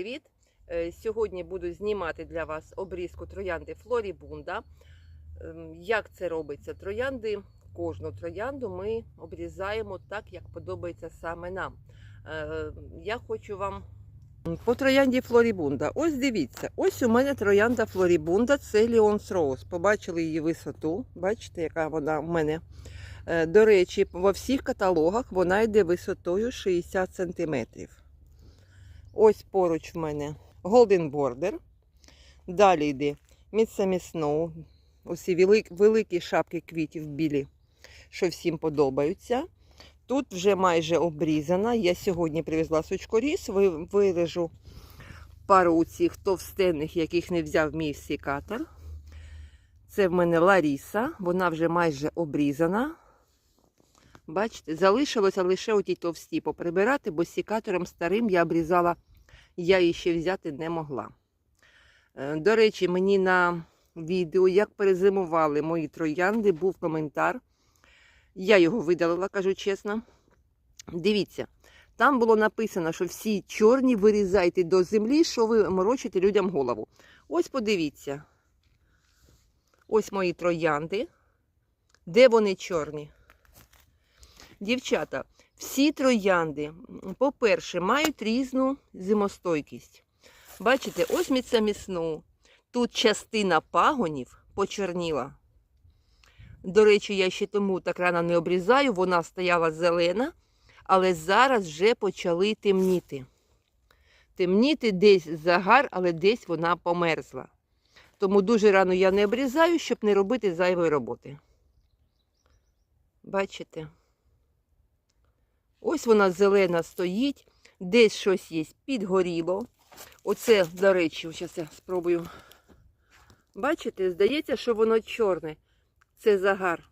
привіт! Е, Сьогодні буду знімати для вас обрізку троянди Флорібунда. Ем, Як це робиться? Троянди, кожну троянду ми обрізаємо так, як подобається саме нам. Е, Я хочу вам по троянді Флорібунда. Ось дивіться, ось у мене троянда Флорібунда, це Ліонс Роуз. Побачили її висоту. Бачите, яка вона в мене. Е, До речі, во всіх каталогах вона йде висотою 60 см. Ось поруч в мене Golden Border. Далі йде Midsummer Snow. Усі великі, шапки квітів білі, що всім подобаються. Тут вже майже обрізана. Я сьогодні привезла сучкоріз, ви- вирежу пару цих товстенних, яких не взяв мій сікатор. Це в мене Ларіса, вона вже майже обрізана. Бачите, залишилося лише оті товсті поприбирати, бо сікатором старим я обрізала, я її ще взяти не могла. Е, До речі, мені на відео, як перезимували мої троянди, був коментар. Я його видалила, кажу чесно. Дивіться, там було написано, що всі чорні вирізайте до землі, що ви морочите людям голову. Ось подивіться. Ось мої троянди. Де вони чорні? Дівчата, всі троянди, по-перше, мають різну зимостойкість. Бачите, ось міця сну. Тут частина пагонів почорніла. До речі, я ще тому так рано не обрізаю, вона стояла зелена, але зараз вже почали темніти. Темніти десь загар, але десь вона померзла. Тому дуже рано я не обрізаю, щоб не робити зайвої роботи. Бачите? Ось вона зелена стоїть, десь щось є підгоріло. Оце, до речі, зараз я спробую. Бачите, здається, що воно чорне. Це загар.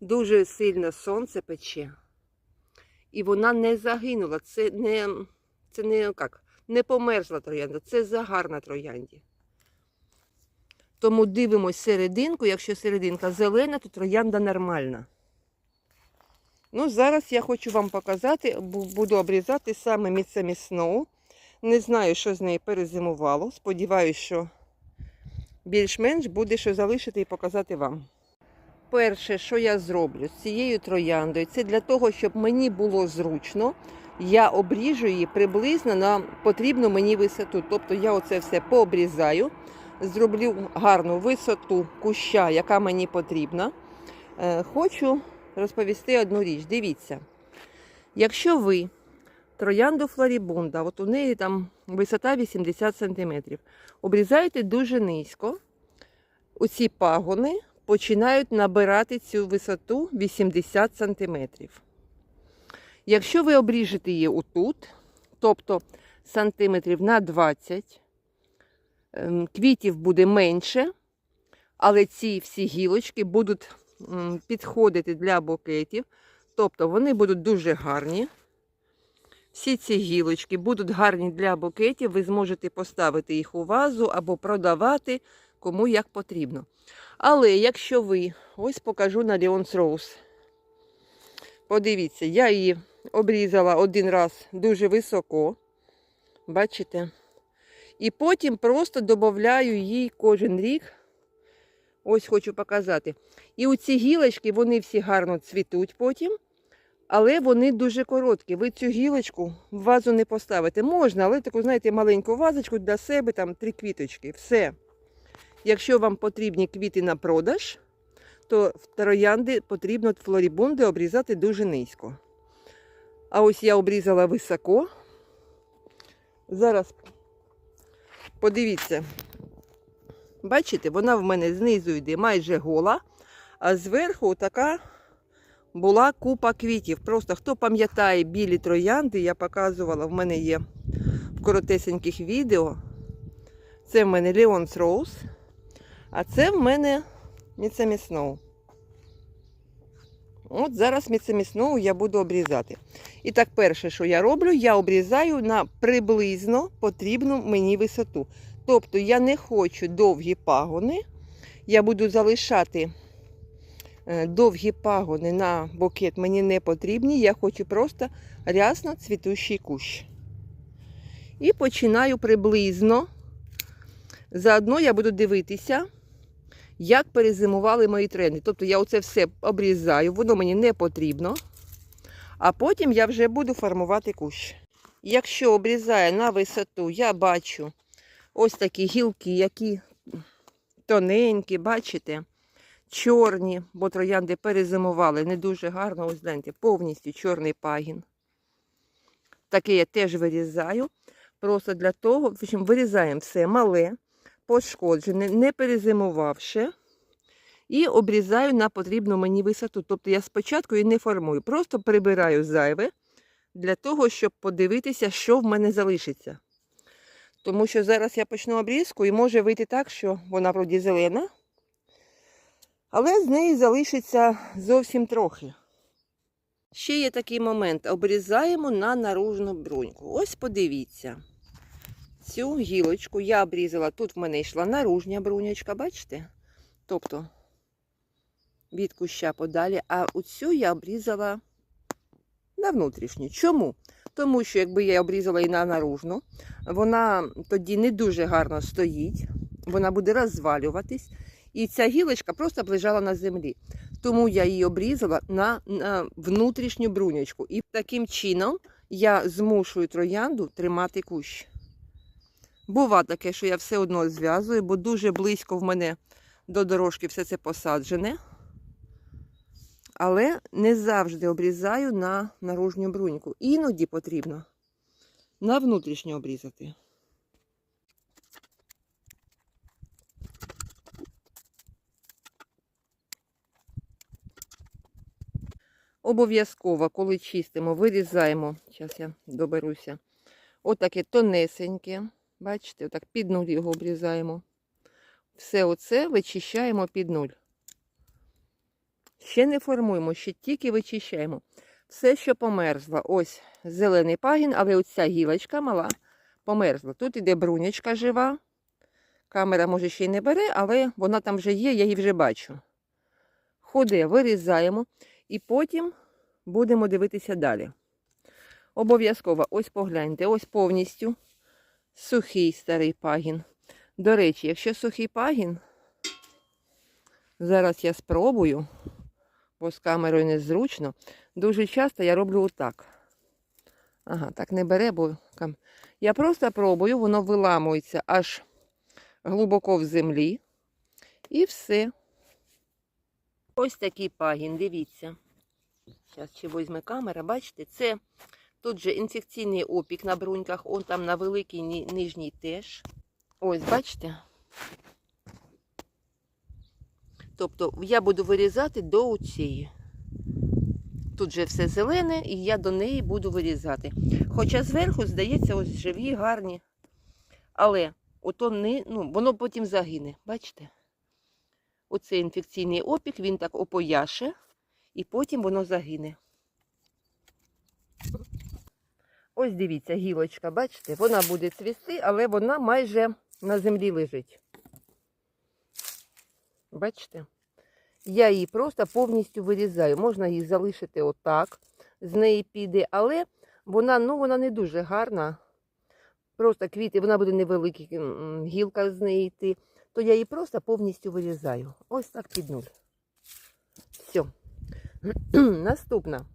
Дуже сильно сонце пече. І вона не загинула. Це не, це не, як, не померзла троянда, це загар на троянді. Тому дивимось серединку. Якщо серединка зелена, то троянда нормальна. Ну, зараз я хочу вам показати, буду обрізати саме міцемі Snow. Не знаю, що з неї перезимувало. Сподіваюсь, що більш-менш буде що залишити і показати вам. Перше, що я зроблю з цією трояндою, це для того, щоб мені було зручно. Я обріжу її приблизно на потрібну мені висоту. Тобто я оце все пообрізаю, зроблю гарну висоту куща, яка мені потрібна. Е, Хочу розповісти одну річ. Дивіться, якщо ви троянду флорібунда, от у неї там висота 80 см, обрізаєте дуже низько, оці пагони починають набирати цю висоту 80 см. Якщо ви обріжете її отут, тобто сантиметрів на 20, ем, квітів буде менше, але ці всі гілочки будуть підходити для букетів, тобто вони будуть дуже гарні. Всі ці гілочки будуть гарні для букетів, ви зможете поставити їх у вазу або продавати кому як потрібно. Але якщо ви, ось покажу на Leon's Rose. Подивіться, я її обрізала один раз дуже високо. Бачите? І потім просто додаю їй кожен рік. Ось хочу показати. І оці гілочки, вони всі гарно цвітуть потім, але вони дуже короткі. Ви цю гілочку в вазу не поставите. Можна, але таку, знаєте, маленьку вазочку для себе, там три квіточки. Все. Якщо вам потрібні квіти на продаж, то в троянди потрібно флорібунди обрізати дуже низько. А ось я обрізала високо. Зараз подивіться. Бачите, вона в мене знизу йде майже гола, а зверху така була купа квітів. Просто хто пам'ятає білі троянди, я показувала, в мене є в коротесеньких відео. Це в мене Leon's Rose, а це в мене Міцемі Snow. От зараз Міцемі Snow я буду обрізати. І так, перше, що я роблю, я обрізаю на приблизно потрібну мені висоту. Тобто я не хочу довгі пагони, я буду залишати е, довгі пагони на букет мені не потрібні. Я хочу просто рясно цвітущий кущ. І починаю приблизно. Заодно я буду дивитися, як перезимували мої тренди. Тобто я оце все обрізаю, воно мені не потрібно. А потім я вже буду формувати кущ. Якщо обрізаю на висоту, я бачу ось такі гілки, які тоненькі, бачите, чорні, бо троянди перезимували не дуже гарно. Ось гляньте, повністю чорний пагін. Таке я теж вирізаю. Просто для того, в общем, вирізаємо все мале, пошкоджене, не перезимувавши. І обрізаю на потрібну мені висоту. Тобто я спочатку і не формую, просто прибираю зайве для того, щоб подивитися, що в мене залишиться. Тому що зараз я почну обрізку і може вийти так, що вона вроді зелена, але з неї залишиться зовсім трохи. Ще є такий момент. Обрізаємо на наружну бруньку. Ось подивіться. Цю гілочку я обрізала. Тут в мене йшла наружня брунячка, бачите? Тобто від куща подалі, а оцю я обрізала на внутрішню. Чому? Тому що якби я обрізала і на наружну, вона тоді не дуже гарно стоїть, вона буде розвалюватись, і ця гілочка просто б лежала на землі. Тому я її обрізала на, на внутрішню брунячку. І таким чином я змушую троянду тримати кущ. Бува таке, що я все одно зв'язую, бо дуже близько в мене до дорожки все це посаджене. Але не завжди обрізаю на наружню бруньку. Іноді потрібно на внутрішню обрізати. Обов'язково, коли чистимо, вирізаємо. Зараз я доберуся. Отаке тонесеньке. Бачите, отак під нуль його обрізаємо. Все оце вичищаємо під нуль. Ще не формуємо, ще тільки вичищаємо. Все, що померзло. Ось зелений пагін, але оця гілочка мала померзла. Тут іде брунячка жива. Камера, може, ще й не бере, але вона там вже є, я її вже бачу. Ходе, вирізаємо і потім будемо дивитися далі. Обов'язково, ось погляньте, ось повністю сухий старий пагін. До речі, якщо сухий пагін, зараз я спробую бо з камерою незручно. Дуже часто я роблю отак. Ага, так не бере, бо я просто пробую, воно виламується аж глибоко в землі. І все. Ось такий пагін, дивіться. Зараз ще візьме камера, бачите, це тут же інфекційний опік на бруньках, он там на великій нижній теж. Ось, бачите? Тобто я буду вирізати до цієї. Тут же все зелене, і я до неї буду вирізати. Хоча зверху, здається, ось живі, гарні. Але ото не, ну, воно потім загине. Бачите? Оцей інфекційний опік, він так опояше, і потім воно загине. Ось дивіться, гілочка, бачите, вона буде цвісти, але вона майже на землі лежить. Бачите? Я її просто повністю вирізаю. Можна її залишити отак, з неї піде, але вона ну, вона не дуже гарна. Просто квіти, вона буде невелика гілка з неї йти. То я її просто повністю вирізаю. Ось так під нуль. Все. Наступна.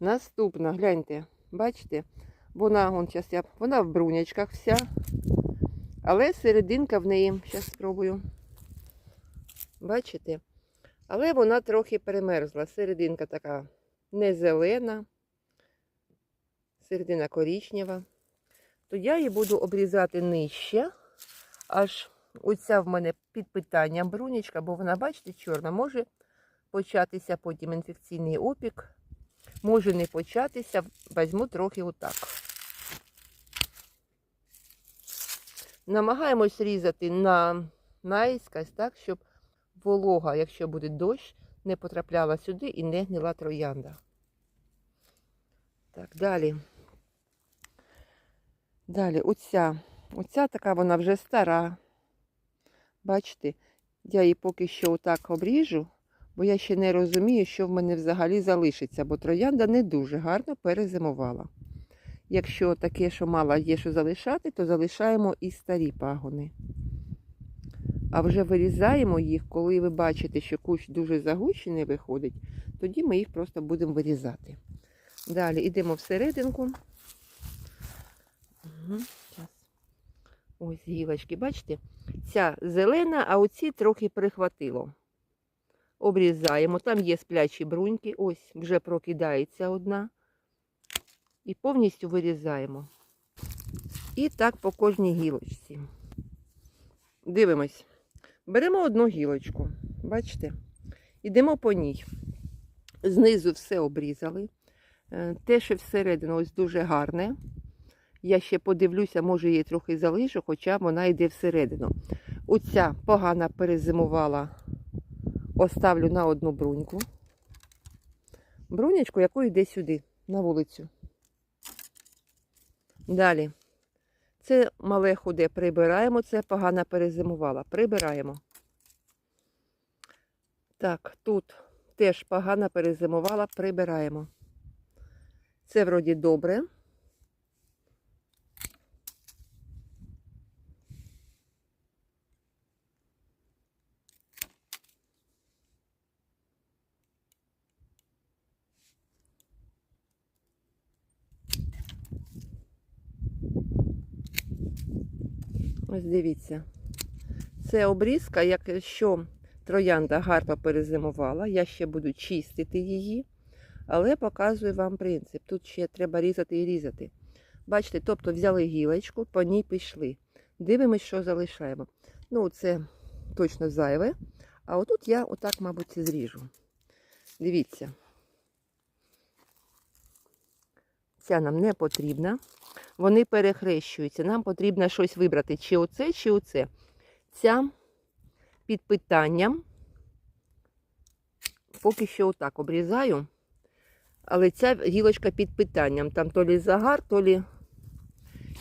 Наступна, гляньте, бачите? Вона вон, я, вона в брунячках вся. Але серединка в неї, зараз спробую. Бачите? Але вона трохи перемерзла. Серединка така не зелена, середина корічнева. То я її буду обрізати нижче, аж оця в мене під питанням брунічка, бо вона, бачите, чорна, може початися потім інфекційний опік. Може не початися, візьму трохи отак. Намагаємось різати на наїскось, так, щоб волога, якщо буде дощ, не потрапляла сюди і не гнила троянда. Так, далі. Далі, оця. Оця така вона вже стара. Бачите, я її поки що отак обріжу, бо я ще не розумію, що в мене взагалі залишиться, бо троянда не дуже гарно перезимувала. Якщо таке, що мало є що залишати, то залишаємо і старі пагони. А вже вирізаємо їх, коли ви бачите, що кущ дуже загущений виходить, тоді ми їх просто будемо вирізати. Далі йдемо всерединку. Угу. Ось гілочки, бачите? Ця зелена, а оці трохи прихватило. Обрізаємо. Там є сплячі бруньки. Ось вже прокидається одна. І повністю вирізаємо. І так по кожній гілочці. Дивимось. Беремо одну гілочку. Бачите? Йдемо по ній. Знизу все обрізали. Е, Те, що всередину ось дуже гарне. Я ще подивлюся, може її трохи залишу, хоча вона йде всередину. Оця погана перезимувала, оставлю на одну бруньку. Брунячку, яку йде сюди, на вулицю. Далі. Це мале худе прибираємо, це погано перезимувала. Прибираємо. Так, тут теж погано перезимувала, прибираємо. Це вроді добре. Ось дивіться. Це обрізка, якщо троянда гарно перезимувала, я ще буду чистити її, але показую вам принцип. Тут ще треба різати і різати. Бачите, тобто взяли гілочку, по ній пішли. Дивимось, що залишаємо. Ну, це точно зайве. А отут я отак, мабуть, зріжу. Дивіться. Ця нам не потрібна. Вони перехрещуються. Нам потрібно щось вибрати, чи оце, чи оце. Ця під питанням. Поки що отак обрізаю. Але ця гілочка під питанням. Там то лі загар, то лі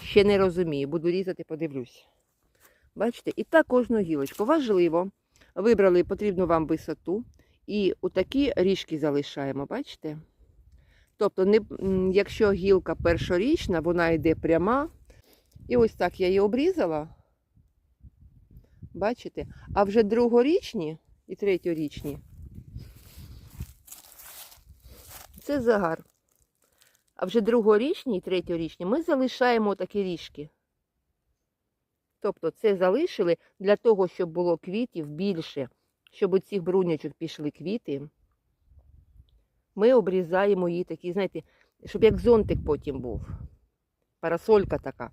ще не розумію. Буду різати, подивлюсь. Бачите? І так кожну гілочку. Важливо. Вибрали потрібну вам висоту. І отакі ріжки залишаємо, бачите? Тобто, не, якщо гілка першорічна, вона йде пряма. І ось так я її обрізала. Бачите? А вже другорічні і третьорічні. Це загар. А вже другорічні і третьорічні ми залишаємо такі ріжки. Тобто це залишили для того, щоб було квітів більше, щоб у цих брунячок пішли квіти. Ми обрізаємо її такі, знаєте, щоб як зонтик потім був. Парасолька така.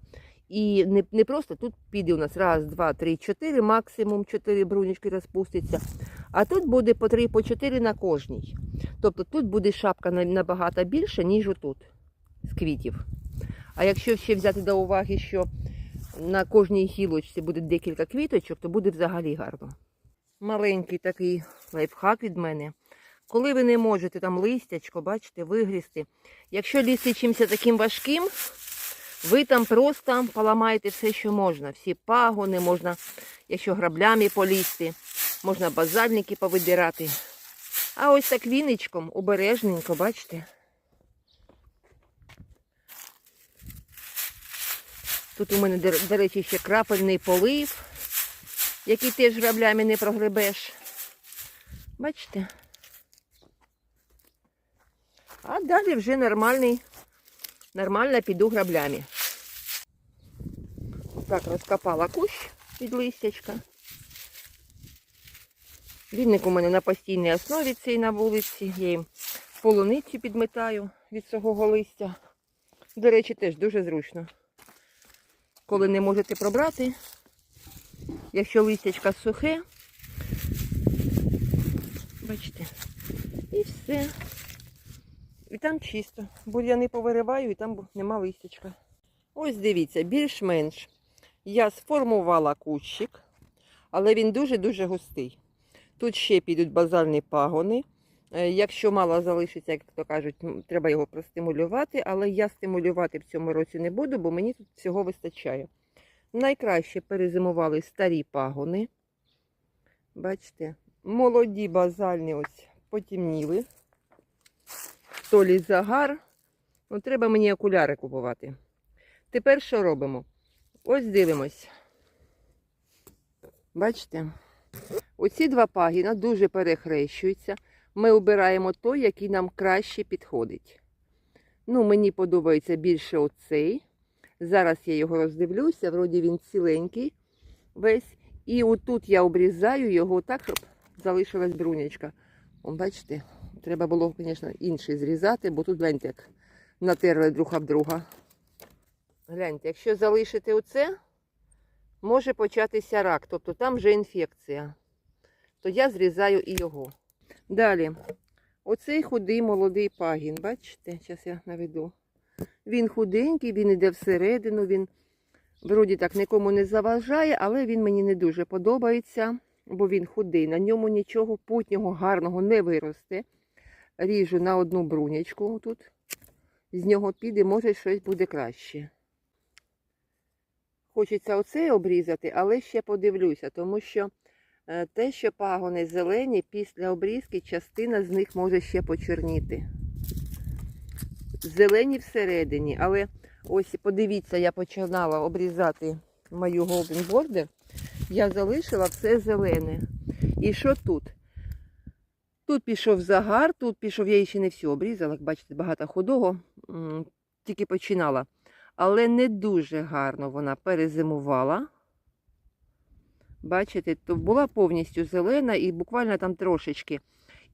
І не, не просто тут піде у нас раз, два, три, чотири, максимум чотири брунічки розпуститься. А тут буде по три, по чотири на кожній. Тобто тут буде шапка набагато більша, ніж отут з квітів. А якщо ще взяти до уваги, що на кожній гілочці буде декілька квіточок, то буде взагалі гарно. Маленький такий лайфхак від мене. Коли ви не можете там листячко, бачите, вигрізти. Якщо лізти чимось таким важким, ви там просто поламаєте все, що можна. Всі пагони, можна, якщо граблями полізти, можна базальники повидирати. А ось так віничком, обережненько, бачите. Тут у мене, до речі, ще крапельний полив, який теж граблями не прогребеш. Бачите? А далі вже нормальний, нормально піду граблями. Так, розкопала кущ від листячка. Вінник у мене на постійній основі цей на вулиці. Я їм полуницю підметаю від цього листя. До речі, теж дуже зручно. Коли не можете пробрати, якщо листячка сухе, бачите, і все. І там чисто. Бур'яни повириваю, і там нема листячка. Ось дивіться, більш-менш. Я сформувала кущик, але він дуже-дуже густий. Тут ще підуть базальні пагони. Е, Якщо мало залишиться, як то кажуть, треба його простимулювати, але я стимулювати в цьому році не буду, бо мені тут всього вистачає. Найкраще перезимували старі пагони. Бачите, молоді базальні ось потемніли. То лі загар. Ну, треба мені окуляри купувати. Тепер що робимо? Ось дивимось. Бачите? Оці два пагіна дуже перехрещуються. Ми обираємо той, який нам краще підходить. Ну, мені подобається більше оцей. Зараз я його роздивлюся, вроді він ціленький весь. І отут я обрізаю його так, щоб залишилась брунячка. Бачите, треба було, звісно, інший зрізати, бо тут гляньте, як натерли друг об друга. Гляньте, якщо залишити оце, може початися рак, тобто там вже інфекція. То я зрізаю і його. Далі, оцей худий молодий пагін, бачите, зараз я наведу. Він худенький, він іде всередину, він вроді так нікому не заважає, але він мені не дуже подобається, бо він худий. На ньому нічого путнього гарного не виросте. Ріжу на одну брунячку тут. З нього піде, може щось буде краще. Хочеться оцей обрізати, але ще подивлюся, тому що е, те, що пагони зелені, після обрізки частина з них може ще почорніти. Зелені всередині, але ось подивіться, я починала обрізати мою Golden. Я залишила все зелене. І що тут? Тут пішов загар, тут пішов, я її ще не всю обрізала, як бачите, багато худого, тільки починала. Але не дуже гарно вона перезимувала. Бачите, то була повністю зелена і буквально там трошечки.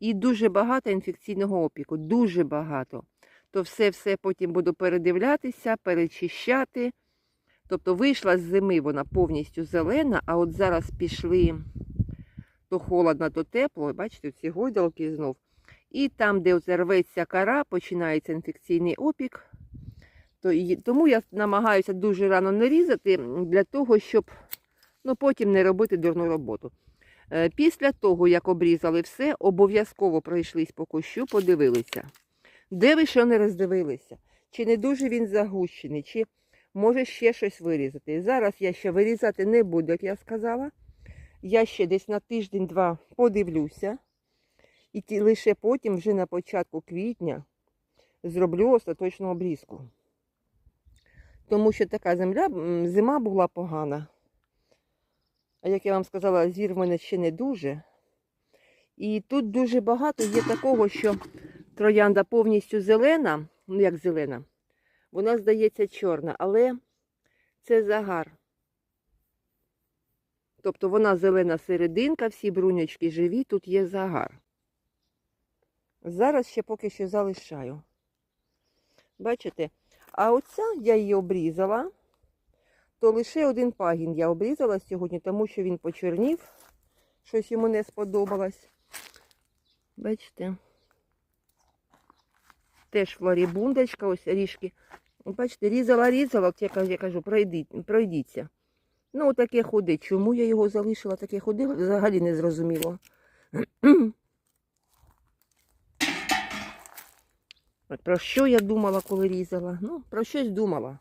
І дуже багато інфекційного опіку, дуже багато. То все-все потім буду передивлятися, перечищати. Тобто вийшла з зими вона повністю зелена, а от зараз пішли то холодно, то тепло. Бачите, ці гойдалки знов. І там, де оце рветься кара, починається інфекційний опік. Тому я намагаюся дуже рано не різати для того, щоб ну, потім не робити дурну роботу. Е, Після того, як обрізали все, обов'язково пройшлись по кущу, подивилися. Де ви що не роздивилися? Чи не дуже він загущений, чи може ще щось вирізати. Зараз я ще вирізати не буду, як я сказала. Я ще десь на тиждень-два подивлюся. І ті- лише потім, вже на початку квітня, зроблю остаточну обрізку. Тому що така земля, зима була погана. А як я вам сказала, зір в мене ще не дуже. І тут дуже багато є такого, що троянда повністю зелена, ну як зелена, вона здається чорна, але це загар. Тобто вона зелена серединка, всі бруньочки живі, тут є загар. Зараз ще поки що залишаю. Бачите? А оця я її обрізала, то лише один пагін я обрізала сьогодні, тому що він почорнів. Щось йому не сподобалось. Бачите? Теж флорібундочка, ось ріжки. Бачите, різала, різала, от я кажу пройдіть, пройдіться. Ну, таке ходи. Чому я його залишила таке ходи, взагалі не зрозуміло. От Про що я думала, коли різала? Ну, про щось думала.